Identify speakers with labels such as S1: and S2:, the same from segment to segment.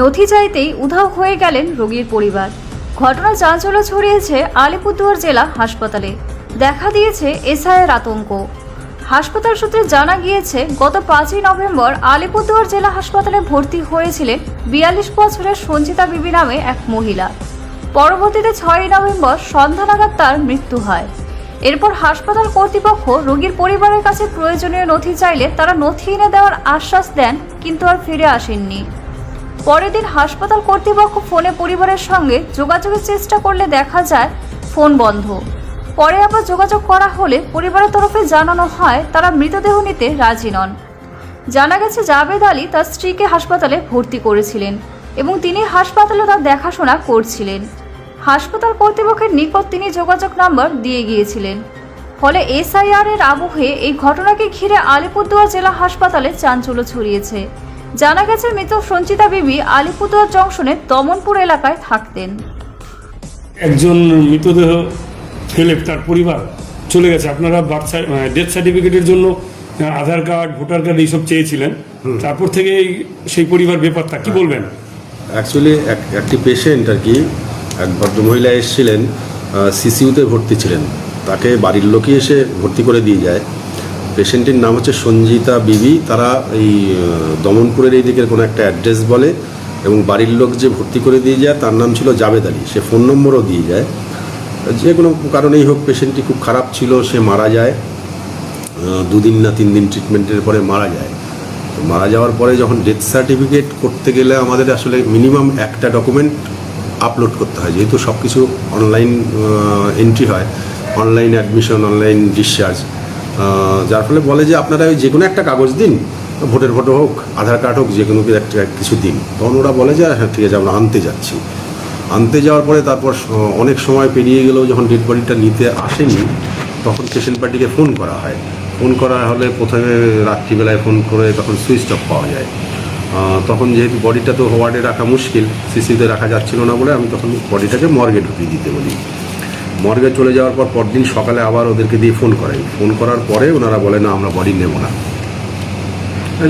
S1: নথি চাইতেই উধাও হয়ে গেলেন রোগীর পরিবার। ঘটনা চাঞ্চল্য ছড়িয়েছে আলিপুরদুয়ার জেলা হাসপাতালে। দেখা দিয়েছে এসআইয়ের আতঙ্ক। হাসপাতাল সূত্রে জানা গিয়েছে, গত পাঁচই নভেম্বর আলিপুরদুয়ার জেলা হাসপাতালে ভর্তি হয়েছিলেন বিয়াল্লিশ বছরের সঞ্চিতা বিবি নামে এক মহিলা। পরবর্তীতে ছয়ই নভেম্বর সন্ধ্যা নাগাদ তার মৃত্যু হয়। এরপর হাসপাতাল কর্তৃপক্ষ রোগীর পরিবারের কাছে প্রয়োজনীয় নথি চাইলে তারা নথি এনে দেওয়ার আশ্বাস দেন, কিন্তু আর ফিরে আসেননি। পরের দিন হাসপাতাল কর্তৃপক্ষ ফোনে পরিবারের সঙ্গে যোগাযোগের চেষ্টা করলে দেখা যায় ফোন বন্ধ। পরে আবার যোগাযোগ করা হলে পরিবারের তরফে জানানো হয়, তারা মৃতদেহ নিতে রাজি নন। জানা গেছে, জাভেদ আলী তার স্ত্রীকে হাসপাতালে ভর্তি করেছিলেন এবং তিনি হাসপাতালে তার দেখাশোনা করছিলেন। হাসপাতাল কর্তৃপক্ষের নিকট তিনি যোগাযোগ নাম্বার দিয়ে গিয়েছিলেন। ফলে এসআইআর এর আবহে এই ঘটনাকে ঘিরে আলিপুরদুয়ার জেলা হাসপাতালে চাঞ্চল্য ছড়িয়েছে। জানা গেছে মৃত সঞ্চিতা বিবি আলিপুরদুয়ার জংশনের দমনপুর এলাকায় থাকতেন।
S2: একজন মৃতদেহ ফেলে তার পরিবার চলে গেছে। আপনারা বার্থ ডেথ সার্টিফিকেটের জন্য আধার কার্ড ভোটার কার্ড এইসব চেয়েছিলেন। তারপর থেকে সেই পরিবার ব্যাপারটা কি বলবেন?
S3: অ্যাকচুয়ালি একটি পেশেন্ট আর কি এক ভদ্রমহিলা এসেছিলেন সিসিউতে ভর্তি ছিলেন। তাকে বাড়ির লোকই এসে ভর্তি করে দিয়ে যায়। পেশেন্টের নাম হচ্ছে সঞ্জিতা বিবি। তারা এই দমনপুরের এই দিকের কোনো একটা অ্যাড্রেস বলে এবং বাড়ির লোক যে ভর্তি করে দিয়ে যায়, তার নাম ছিল জাবেদ আলী। সে ফোন নম্বরও দিয়ে যায়। যে কোনো কারণেই হোক, পেশেন্টটি খুব খারাপ ছিল, সে মারা যায়। দুদিন না তিন দিন ট্রিটমেন্টের পরে মারা যায়। মারা যাওয়ার পরে যখন ডেথ সার্টিফিকেট করতে গেলে আমাদের আসলে মিনিমাম একটা ডকুমেন্ট আপলোড করতে হয়। যেহেতু সব কিছু অনলাইন এন্ট্রি হয়। Online admission, online discharge. যার ফলে বলে যে আপনারা ওই যে কোনো একটা কাগজ দিন, ভোটের ফটো হোক, আধার কার্ড হোক যে কোনো একটা কিছু দিন। তখন ওরা বলে যে হ্যাঁ ঠিক আছে, আমরা আনতে যাচ্ছি। আনতে যাওয়ার পরে তারপর অনেক সময় পেরিয়ে গেলেও যখন ডেড বডিটা নিতে আসেনি, তখন পেশেন্ট পার্টিকে ফোন করা হয়। ফোন করা হলে প্রথমে রাত্রিবেলায় ফোন করে তখন সুইচ অফ পাওয়া যায়। তখন যেহেতু বডিটা তো ওয়ার্ডে রাখা মুশকিল সিসিতে রাখা যাচ্ছিল না বলে আমি তখন বডিটাকে মর্গে ঢুকিয়ে দিতে বলি। মর্গে চলে যাওয়ার পর পরদিন সকালে আবার ওদেরকে দিয়ে ফোন করাই ফোন করার পরে ওনারা বলে না আমরা বডি নেব না।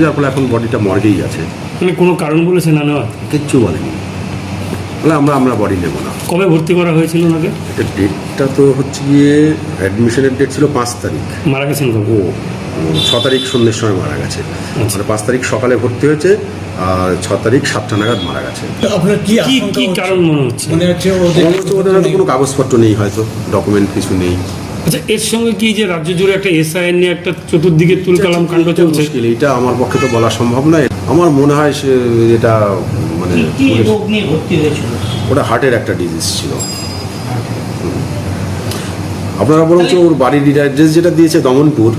S3: যার ফলে এখন বডিটা মর্গেই আছে।
S2: মানে কোনো কারণ বলেছে না নেওয়া
S3: কিচ্ছু বলেনি। বলে আমরা আমরা বডি নেব না।
S2: কবে ভর্তি করা হয়েছিল ওনাকে?
S3: এটা ডেটটা তো হচ্ছে গিয়ে অ্যাডমিশনের ডেট ছিল পাঁচ তারিখ।
S2: মারা গেছেন
S3: ও, ছ তারিখ সন্ধ্যের সময় মারা গেছে।
S2: আচ্ছা।
S3: মানে পাঁচ তারিখ সকালে ভর্তি হয়েছে আর ছ তারিখ সাতটা নাগাদ মারা গেছে।
S4: আপনার কি
S2: কি
S4: আশঙ্কা
S2: কি
S4: হচ্ছে?
S2: কারণ মনে হচ্ছে?
S4: মনে হচ্ছে ওদের
S3: আমার হচ্ছে ওদের হয়তো কোনো কাগজপত্র নেই হয়তো ডকুমেন্ট কিছু নেই।
S2: আচ্ছা এর সঙ্গে কি যে রাজ্য জুড়ে একটা এসআইএন নিয়ে একটা চতুর্দিকে তুলকালাম কাণ্ড চলছে?
S3: এটা আমার পক্ষে তো বলা সম্ভব নয়। আমার মনে হয় সে এটা মানে ওটা হার্টের একটা ডিজিজ ছিল। হুম। আপনারা বরঞ্চ ওর বাড়ির অ্যাড্রেস যেটা দিয়েছে দমনপুর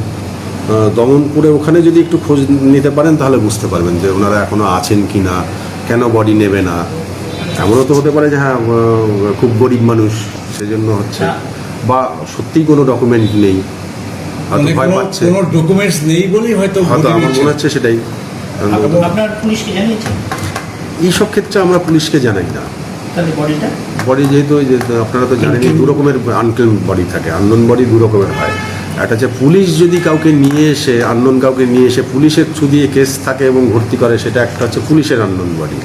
S3: দমনপুরে ওখানে যদি একটু খোঁজ নিতে পারেন তাহলে বুঝতে পারবেন যে ওনারা এখনও আছেন কি না কেন বডি নেবে না। এমনও তো হতে পারে যে হ্যাঁ খুব গরিব মানুষ সেজন্য হচ্ছে। বা সত্যিই কোনো ডকুমেন্ট নেই হয়তো
S4: মানে
S3: ভয় পাচ্ছে।
S4: কোনো ডকুমেন্টস নেই বলেই হয়তো
S3: হয়তো আমার মনে হচ্ছে সেটাই।
S5: আপনার পুলিশকে জানিয়েছেন?
S3: এইসব ক্ষেত্রে আমরা পুলিশকে জানাই না। বডি যেহেতু আপনারা তো জানেন দু রকমের আনক্লেম বডি থাকে। আননোন বডি দু রকমের হয়। একটা হচ্ছে পুলিশ যদি কাউকে নিয়ে এসে আননোন কাউকে নিয়ে এসে পুলিশের থ্রু দিয়ে কেস থাকে এবং ভর্তি করে সেটা একটা হচ্ছে পুলিশের আননোন বডি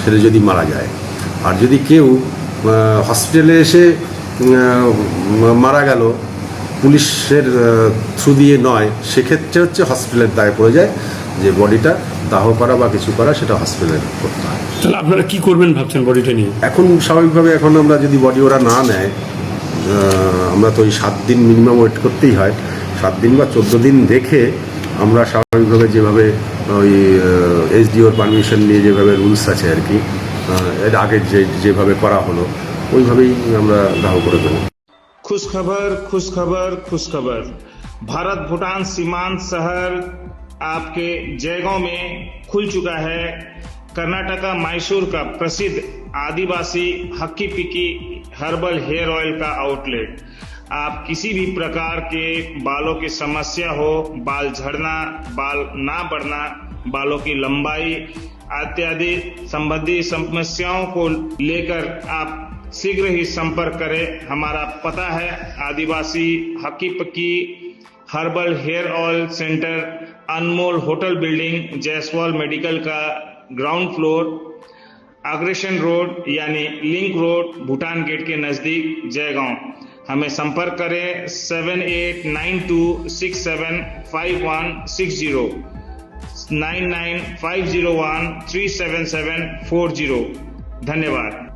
S3: সেটা যদি মারা যায়। আর যদি কেউ হসপিটালে এসে মারা গেল পুলিশের থ্রু দিয়ে নয় সেক্ষেত্রে হচ্ছে হসপিটালের দায় পড়ে যায় যে বডিটা দাহ করা বা কিছু করা সেটা হসপিটালে করতে হয়।
S2: তাহলে আপনারা কি করবেন ভাবছেন বডিটা নিয়ে?
S3: এখন স্বাভাবিকভাবে এখন আমরা যদি বডি ওরা না নেয় আমরা তো ওই সাত দিন মিনিমাম ওয়েট করতেই হয় সাত দিন বা চোদ্দো দিন দেখে আমরা স্বাভাবিকভাবে যেভাবে ওই এসডিওর পারমিশন নিয়ে যেভাবে রুলস আছে আর কি আহ, এর আগে যে যেভাবে করা হলো ওইভাবেই আমরা দাহ করে দেবো
S6: खुश खबर खुश खबर खुश खबर भारत भूटान सीमांत शहर आपके जयगांव में खुल चुका है कर्नाटका मैसूर का प्रसिद्ध आदिवासी Hakki Pikki herbal hair oil का आउटलेट। आप किसी भी प्रकार के बालों की समस्या हो, बाल झड़ना, बाल ना बढ़ना, बालों की लंबाई इत्यादि संबंधी समस्याओं को लेकर आप शीघ्र ही संपर्क करें। हमारा पता है, आदिवासी Hakki Pikki herbal hair oil centre Anmol hotel building Jaiswal medical का ग्राउंड फ्लोर अग्रेशन रोड यानी लिंक रोड भूटान गेट के नज़दीक, जयगांव। हमें संपर्क करें seven eight nine two six seven five one six zero nine nine five zero one three seven seven four zero धन्यवाद।